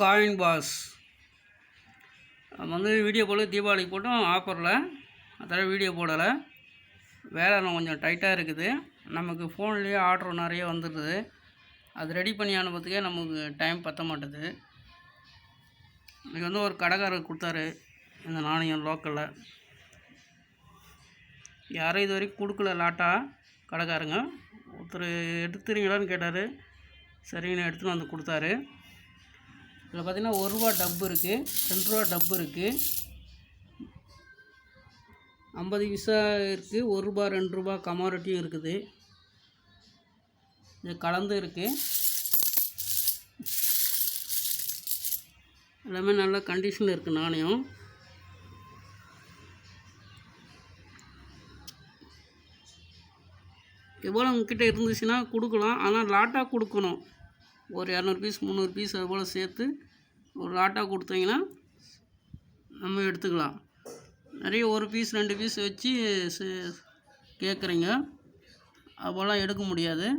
Coin pass. வந்து video போல தீபாவளிக்கு போட்டோம் ஆஃபரில் அதெல்லாம் வீடியோ போடலை. வேலை இன்னும் கொஞ்சம் டைட்டாக இருக்குது. நமக்கு ஃபோன்லேயே ஆர்டர் நிறைய வந்துடுது அது ரெடி பண்ணி அனுப்புறதுக்கே நமக்கு டைம் பற்ற மாட்டுது. இன்றைக்கி வந்து ஒரு கடைக்காரர் கொடுத்தாரு இந்த நாணயம் லோக்கலில் யாரும் இது வரைக்கும் கொடுக்கல லாட்டா கடைக்காரங்க. ஒருத்தர் எடுத்துறீங்களான்னு கேட்டார். சரிங்கண்ணா எடுத்துன்னு வந்து கொடுத்தாரு. இதில் பார்த்தீங்கன்னா ஒரு ரூபா டப்பு இருக்குது ரெண்டு ரூபா டப்பு இருக்குது ஐம்பது பைசா இருக்குது ஒரு ரூபா ரெண்டு ரூபா கமாரட்டியும் இருக்குது. இது கலந்து இருக்குது எல்லாமே நல்ல கண்டிஷனில் இருக்குது நாணயம். எவ்வளோ உங்ககிட்ட இருந்துச்சுன்னா கொடுக்கலாம் ஆனால் லாட்டாக கொடுக்கணும். ஒரு இரநூறு பீஸ் முந்நூறு பீஸ் அது போல் சேர்த்து ஒரு லாட்டாக கொடுத்தீங்கன்னா நம்ம எடுத்துக்கலாம். நிறைய ஒரு பீஸ் ரெண்டு பீஸ் வச்சு சே- கேட்குறீங்க. அப்போல்லாம் எடுக்க முடியாது.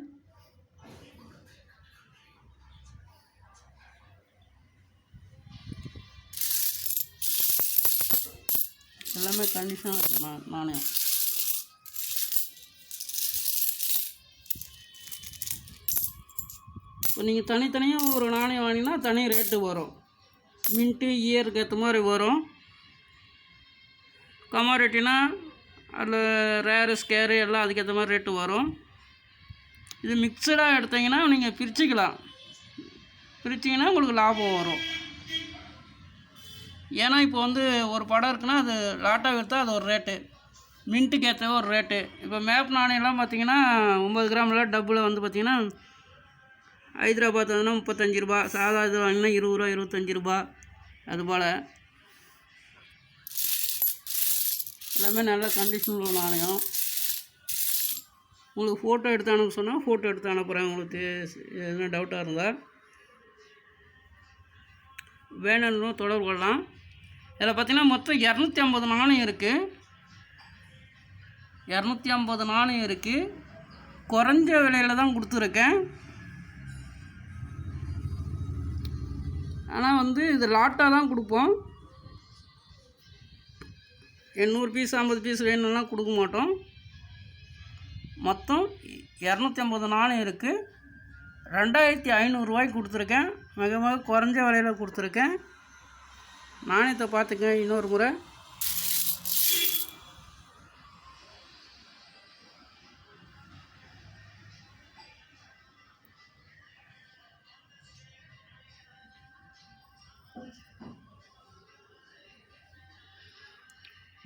எல்லாமே கண்டிஷனாக இருக்கு நான் நாணயம். இப்போ நீங்கள் தனித்தனியாக ஒரு நாணயம் வாங்கினா தனி ரேட்டு வரும். மின்ட்டு இயருக்கு ஏற்ற மாதிரி வரும். கமாரிட்டினா அதில் ரேரு ஸ்கேரு எல்லாம் அதுக்கேற்ற மாதிரி ரேட்டு வரும். இது மிக்சடாக எடுத்தீங்கன்னா நீங்கள் பிரிச்சுக்கலாம். பிரிச்சிங்கன்னா உங்களுக்கு லாபம் வரும். ஏன்னா இப்போ வந்து ஒரு படம் இருக்குன்னா அது லாட்டாக விற்றா அது ஒரு ரேட்டு. மின்ட்டுக்கு ஏற்ற ஒரு ரேட்டு. இப்போ மேப் நாணயம்லாம் பார்த்தீங்கன்னா ஒம்பது கிராமில் டப்பில் வந்து பார்த்திங்கன்னா ஹைதராபாத் வந்துன்னா முப்பத்தஞ்சு ரூபா சாதா இது வாங்கினா இருபது ரூபா இருபத்தஞ்சி ரூபா. அது போல் எல்லாமே நல்ல கண்டிஷனில் உள்ள நாணயம் உங்களுக்கு ஃபோட்டோ எடுத்து அனுப்ப சொன்னால் ஃபோட்டோ எடுத்து அனுப்புகிறேன் உங்களுக்கு. எதுனா டவுட்டாக இருந்தால் வேணும்னு தொடர்பு கொள்ளலாம். இதில் பார்த்தீங்கன்னா மொத்தம் இரநூத்தி ஐம்பது நாணயம் இருக்குது இரநூத்தி ஐம்பது நாணயம் இருக்குது குறைஞ்ச விலையில் தான் கொடுத்துருக்கேன். ஆனால் வந்து இது லாட்டாக தான் கொடுப்போம். எண்ணூறு பீஸ் ஐம்பது பீஸ் வேணும்னா கொடுக்க மாட்டோம். மொத்தம் இரநூத்தி ஐம்பது நாணயம் இருக்குது ரெண்டாயிரத்தி ஐநூறுரூவாய்க்கு கொடுத்துருக்கேன். மிக மிக குறைஞ்ச விலையில் கொடுத்துருக்கேன். நாணயத்தை பார்த்துக்க இன்னொரு முறை.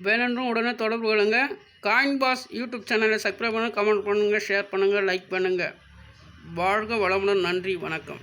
வேணுன்றும் உடனே தொடர்பு கொள்ளுங்க. காயின் பாஸ் யூடியூப் சேனலை சப்ஸ்கிரைப் பண்ணுங்கள் கமெண்ட் பண்ணுங்கள் ஷேர் பண்ணுங்கள் லைக் பண்ணுங்கள் வாழ்க வளமுடன். நன்றி வணக்கம்.